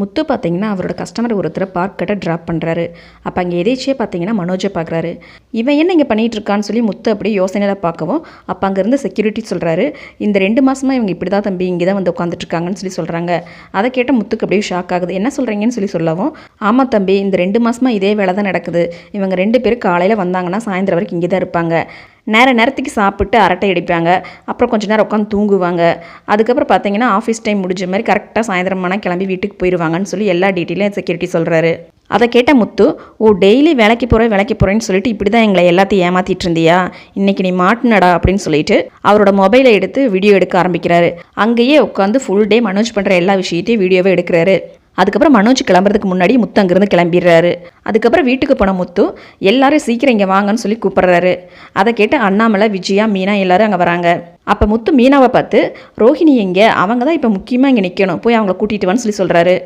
முத்து பார்த்தீங்கன்னா அவரோட கஸ்டமர் ஒருத்தரை பார்க் கட்ட ட்ராப் பண்ணுறாரு அப்போ அங்கே எதேச்சியே பார்த்தீங்கன்னா மனோஜை பார்க்குறாரு. இவன் என்ன இங்கே பண்ணிகிட்டு இருக்கான்னு சொல்லி முத்து அப்படியே யோசனையில் பார்க்கவும் அப்போ அங்கேருந்து செக்யூரிட்டி சொல்கிறாரு இந்த ரெண்டு மாதமாக இவங்க இப்படி தான் தம்பி இங்கே தான் வந்து உட்காந்துட்ருக்காங்கன்னு சொல்லி சொல்கிறாங்க அதை கேட்ட முத்துக்கு அப்படியே ஷாக் ஆகுது. என்ன சொல்கிறீங்கன்னு சொல்லி சொல்லவும் ஆமாம் தம்பி இந்த ரெண்டு மாதமாக இதே வேலை தான் நடக்குது. இவங்க ரெண்டு பேரும் காலையில் வந்தாங்கன்னா சாயந்தரம் வரைக்கும் இங்கே தான் இருப்பாங்க. நேர நேரத்துக்கு சாப்பிட்டு அரட்டை அடிப்பாங்க. அப்புறம் கொஞ்ச நேரம் உட்காந்து தூங்குவாங்க. அதுக்கப்புறம் பார்த்தீங்கன்னா ஆஃபீஸ் டைம் முடிஞ்ச மாதிரி கரெக்டாக சாயந்தரமான ஆனால் கிளம்பி வீட்டுக்கு போயிடுவாங்கன்னு சொல்லி எல்லா டீட்டெயிலும் செக்யூரிட்டி சொல்கிறாரு அதை கேட்ட முத்து ஓ டெய்லி வேலைக்கு போகிறேன் வேலைக்கு போகிறேன்னு சொல்லிட்டு இப்படி தான் எங்களை எல்லாத்தையும் ஏமாற்றிட்டு இருந்தியா? இன்றைக்கி நீ மாட்டினடா? அப்படின்னு சொல்லிட்டு அவரோட மொபைலை எடுத்து வீடியோ எடுக்க ஆரம்பிக்கிறாரு. அங்கேயே உட்காந்து ஃபுல் டே மனோஜ் பண்ணுற எல்லா விஷயத்தையும் வீடியோவை எடுக்கிறாரு. அதுக்கப்புறம் மனோஜ் கிளம்புறதுக்கு முன்னாடி முத்து அங்கேருந்து கிளம்பிடுறாரு. அதுக்கப்புறம் வீட்டுக்கு போன முத்து எல்லாரும் சீக்கிரம் இங்கே வாங்கன்னு சொல்லி கூப்பிட்றாரு. அதை கேட்டு அண்ணாமலை விஜயா மீனா எல்லாரும் அங்கே வராங்க. அப்போ முத்து மீனாவை பார்த்து ரோஹிணி எங்கே? அவங்க தான் இப்போ முக்கியமாக இங்கே நிற்கணும் போய் அவங்கள கூட்டிகிட்டு வான்னு சொல்லி சொல்கிறாரு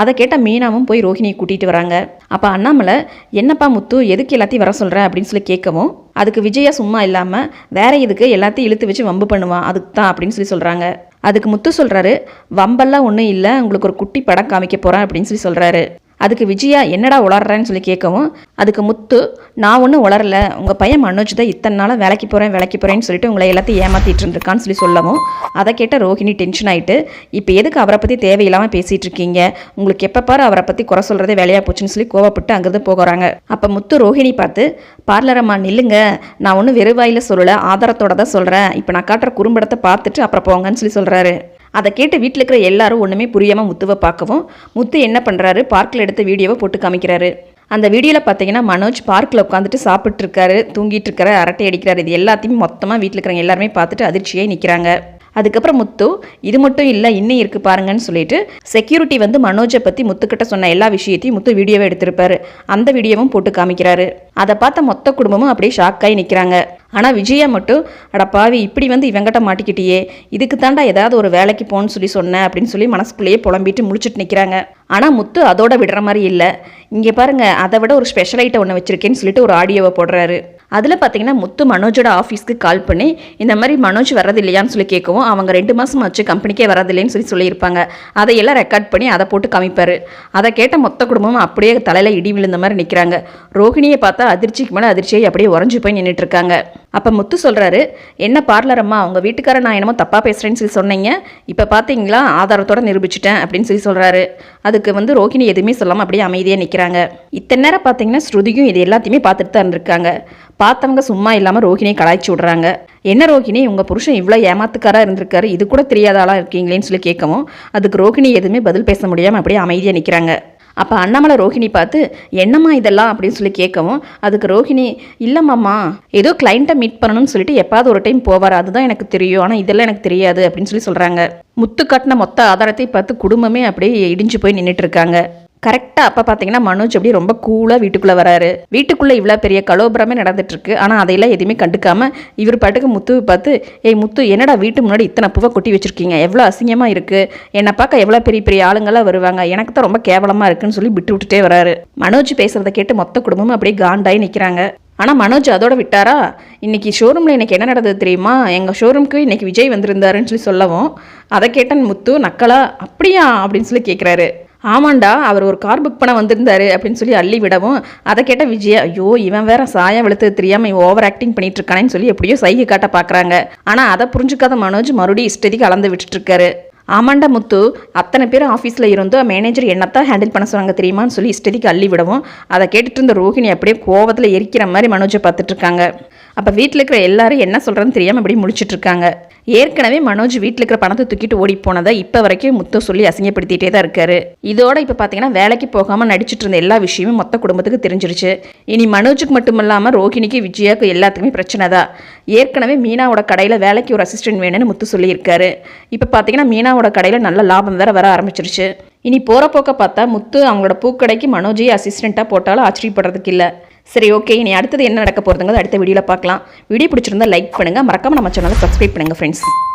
அதை கேட்ட மீனாவும் போய் ரோஹிணியை கூட்டிகிட்டு வராங்க. அப்போ அண்ணாமலை என்னப்பா முத்து எதுக்கு எல்லாத்தையும் வர சொல்கிற அப்படின்னு சொல்லி கேட்கவும் அதுக்கு விஜயா சும்மா இல்லாமல் வேற எதுக்கு எல்லாத்தையும் இழுத்து வச்சு வம்பு பண்ணுவான்? அதுக்கு தான் அப்படின்னு சொல்லி சொல்கிறாங்க அதுக்கு முத்து சொல்கிறாரு வம்பெல்லாம் ஒன்றும் இல்லை உங்களுக்கு ஒரு குட்டி படம் காமிக்க போகிறேன் அப்படின்னு சொல்லி சொல்கிறாரு அதுக்கு விஜயா என்னடா உளர்றேன்னு சொல்லி கேட்கவும் அதுக்கு முத்து நான் ஒன்றும் உளரல. உங்கள் பையன் மனோஜ் தான் இத்தனை நாளாக வேலைக்கு போகிறேன் வேலைக்கு போகிறேன்னு சொல்லிட்டு உங்களை எல்லாத்தையும் ஏமாற்றிட்டு இருந்திருக்கான்னு சொல்லி சொல்லவும் அதை கேட்ட ரோஹிணி டென்ஷன் ஆகிட்டு இப்போ எதுக்கு அவரை பற்றி தேவையில்லாமல் பேசிகிட்டு இருக்கீங்க? உங்களுக்கு எப்போ பாரு அவரை பற்றி குறை சொல்கிறதே வேலையாக போச்சுன்னு சொல்லி கோவப்பட்டு அங்கேருந்து போகிறாங்க. அப்போ முத்து ரோஹிணி பார்த்து பார்லரம்மா நில்லுங்க. நான் ஒன்றும் வெறுவாயில் சொல்லலை ஆதாரத்தோட தான் சொல்கிறேன் இப்போ நான் காட்டுற குறும்படத்தை பார்த்துட்டு அப்புறம் போங்கன்னு சொல்லி சொல்கிறாரு அதை கேட்டு வீட்டில் இருக்கிற எல்லாரும் ஒன்றுமே புரியாமல் முத்துவை பார்க்கவும் முத்து என்ன பண்ணுறாரு பார்க்கில் எடுத்த வீடியோவை போட்டு காமிக்கிறாரு. அந்த வீடியோவில் பார்த்தீங்கன்னா மனோஜ் பார்க்கில் உட்காந்துட்டு சாப்பிட்டுருக்காரு தூங்கிட்டு இருக்காரு அரட்டை அடிக்கிறாரு. இது எல்லாத்தையும் மொத்தமாக வீட்டில் இருக்கிறவங்க எல்லாருமே பார்த்துட்டு அதிர்ச்சியாக நிற்கிறாங்க அதுக்கப்புறம் முத்து இது மட்டும் இல்லை இன்னும் இருக்குது பாருங்கன்னு சொல்லிட்டு செக்யூரிட்டி வந்து மனோஜை பற்றி முத்துக்கிட்ட சொன்ன எல்லா விஷயத்தையும் முத்து வீடியோவை எடுத்திருப்பாரு. அந்த வீடியோவும் போட்டு காமிக்கிறாரு. அதை பார்த்த மொத்த குடும்பமும் அப்படியே ஷாக்காகி நிற்கிறாங்க ஆனால் விஜயா மட்டும் அட பாவி இப்படி வந்து இவங்கிட்ட மாட்டிக்கிட்டியே. இதுக்கு தாண்டா ஏதாவது ஒரு வேலைக்கு போன்னு சொல்லி சொன்னேன் அப்படின்னு சொல்லி மனசுக்குள்ளேயே புலம்பிட்டு முழிச்சிட்டு நிற்கிறாங்க ஆனால் முத்து அதோட விடுற மாதிரி இல்லை. இங்கே பாருங்க அதை விட ஒரு ஸ்பெஷல் ஐட்டம் ஒன்று வச்சிருக்கேன்னு சொல்லிட்டு ஒரு ஆடியோவை போடுறாரு. அதில் பார்த்தீங்கன்னா முத்து மனோஜோட ஆஃபீஸ்க்கு கால் பண்ணி இந்த மாதிரி மனோஜ் வர்றது இல்லையான்னு சொல்லி கேட்கவும் அவங்க ரெண்டு மாதம் ஆச்சு கம்பெனிக்கே வரதில்லைன்னு சொல்லி சொல்லியிருப்பாங்க. அதையெல்லாம் ரெக்கார்ட் பண்ணி அதை போட்டு காமிப்பார். அதை கேட்ட மொத்த குடும்பமும் அப்படியே தலையில் இடி விழுந்த மாதிரி நிற்கிறாங்க ரோஹிணியை பார்த்தா அதிர்ச்சிக்கு மேலே அதிர்ச்சியை அப்படியே உறைஞ்சு போய் நின்றுட்டு இருக்காங்க. அப்போ முத்து சொல்கிறாரு என்ன பார்லர் அம்மா உங்கள் வீட்டுக்கார நான் என்னமோ தப்பாக பேசுகிறேன்னு சொல்லி சொன்னீங்க. இப்போ பார்த்தீங்களா ஆதாரத்தோட நிரூபிச்சிட்டேன் அப்படின்னு சொல்லி சொல்கிறாரு அதுக்கு வந்து ரோகிணி எதுவுமே சொல்லாமல் அப்படியே அமைதியாக நிற்கிறாங்க இத்தனை நேரம் பார்த்தீங்கன்னா ஸ்ருதியும் இது எல்லாத்தையுமே பார்த்துட்டு தான் இருந்திருக்காங்க. பார்த்தவங்க சும்மா இல்லாமல் ரோகிணியை கலாய்ச்சி விட்றாங்க. என்ன ரோஹிணி உங்கள் புருஷன் இவ்வளோ ஏமாத்துக்காராக இருந்திருக்காரு இது கூட தெரியாதாலாம் இருக்கீங்களேன்னு சொல்லி கேட்கவும் அதுக்கு ரோஹிணி எதுவுமே பதில் பேச முடியாமல் அப்படியே அமைதியாக நிற்கிறாங்க அப்போ அண்ணாமலை ரோஹிணி பார்த்து என்னம்மா இதெல்லாம்? அப்படின்னு சொல்லி கேட்கவும் அதுக்கு ரோஹிணி இல்லைம்மாம்மா ஏதோ கிளைண்ட்டை மீட் பண்ணணும்னு சொல்லிட்டு எப்பாவது ஒரு டைம் போவார். அதுதான் எனக்கு தெரியும். ஆனால் இதெல்லாம் எனக்கு தெரியாது. அப்படின்னு சொல்லி சொல்கிறாங்க முத்து கட்டின மொத்த ஆதாரத்தை பார்த்து குடும்பமே அப்படியே இடிஞ்சு போய் நின்றுட்டு இருக்காங்க. கரெக்டாக அப்போ பார்த்தீங்கன்னா மனோஜ் அப்படியே ரொம்ப கூலாக வீட்டுக்குள்ளே வராரு. வீட்டுக்குள்ளே இவ்வளோ பெரிய கலோபரமே நடந்துட்டுருக்கு. ஆனால் அதையெல்லாம் எதுவுமே கண்டுக்காமல் இவர் பாட்டுக்கு முத்துவை பார்த்து ஏய் முத்து என்னடா வீட்டு முன்னாடி இத்தனை பூவை கொட்டி வச்சுருக்கீங்க? எவ்வளோ அசிங்கமாக இருக்குது என்னை பார்க்க எவ்வளோ பெரிய பெரிய ஆளுங்களாம் வருவாங்க. எனக்கு தான் ரொம்ப கேவலமாக இருக்குன்னு சொல்லி விட்டு விட்டுட்டே வராரு. மனோஜ் பேசுகிறத கேட்டு மொத்த குடும்பமும் அப்படியே காண்டாகி நிற்கிறாங்க ஆனால் மனோஜ் அதோட விட்டாரா? இன்றைக்கி ஷோரூமில் எனக்கு என்ன நடந்தது தெரியுமா? எங்கள் ஷோரூம்க்கு இன்னைக்கு விஜய் வந்திருந்தாருன்னு சொல்லி சொல்லவும் அதை கேட்டேன் முத்து நக்கலா அப்படியா? அப்படின்னு சொல்லி கேட்குறாரு ஆமாண்டா அவர் ஒரு கார் புக் பண்ண வந்திருந்தாரு அப்படின்னு சொல்லி அள்ளி விடவும் அதை கேட்ட விஜயா ஐயோ இவன் வேற சாயம் வெளுத்து தெரியாம இவன் ஓவர் ஆக்டிங் பண்ணிட்டு இருக்கானேன்னு சொல்லி எப்படியோ சைகை காட்ட பார்க்குறாங்க ஆனால் அதை புரிஞ்சுக்காத மனோஜ் மறுபடியும் இஷ்டத்துக்கு அளந்து விட்டுட்டு இருக்காரு ஆமாண்டா முத்து அத்தனை பேர் ஆஃபீஸில் இருந்தோம் மேனேஜர் என்னத்தான் ஹேண்டில் பண்ண சொன்னாங்க தெரியுமான்னு சொல்லி இஷ்டத்துக்கு அள்ளி விடவும் அதை கேட்டுட்டு இருந்த ரோஹிணி அப்படியே கோவத்தில் எரிக்கிற மாதிரி மனோஜை பார்த்துட்டு இருக்காங்க. அப்போ வீட்டில் இருக்கிற எல்லாரும் என்ன சொல்கிறேன்னு தெரியாமல் இப்படி முடிச்சிட்டு இருக்காங்க ஏற்கனவே மனோஜ் வீட்டில் இருக்கிற பணத்தை தூக்கிட்டு ஓடி போனதை இப்போ வரைக்கும் முத்து சொல்லி அசிங்கப்படுத்திட்டே தான் இருக்காரு. இதோட இப்போ பார்த்தீங்கன்னா வேலைக்கு போகாமல் நடிச்சிட்டு இருந்த எல்லா விஷயமும் மொத்த குடும்பத்துக்கு தெரிஞ்சிருச்சு. இனி மனோஜுக்கு மட்டும் இல்லாமல் ரோஹிணிக்கு விஜயாக்கு எல்லாத்துக்குமே பிரச்சனை தான். ஏற்கனவே மீனாவோட கடையில் வேலைக்கு ஒரு அசிஸ்டன்ட் வேணும்னு முத்து சொல்லியிருக்காரு. இப்போ பார்த்தீங்கன்னா மீனாவோட கடையில் நல்ல லாபம் வேற வர ஆரம்பிச்சிருச்சு. இனி போகிற போக்க பார்த்தா முத்து அவங்களோட பூக்கடைக்கு மனோஜையே அசிஸ்டண்ட்டாக போட்டாலும் ஆச்சரியப்படுறதுக்கு இல்லை. சரி ஓகே இனி அடுத்தது என்ன நடக்க போகிறதுங்கிறது அடுத்த வீடியோவில் பார்க்கலாம். வீடியோ பிடிச்சிருந்தா லைக் பண்ணுங்கள் மறக்காம நம்ம சேனலை சப்ஸ்கிரைப் பண்ணுங்கள் ஃப்ரெண்ட்ஸ்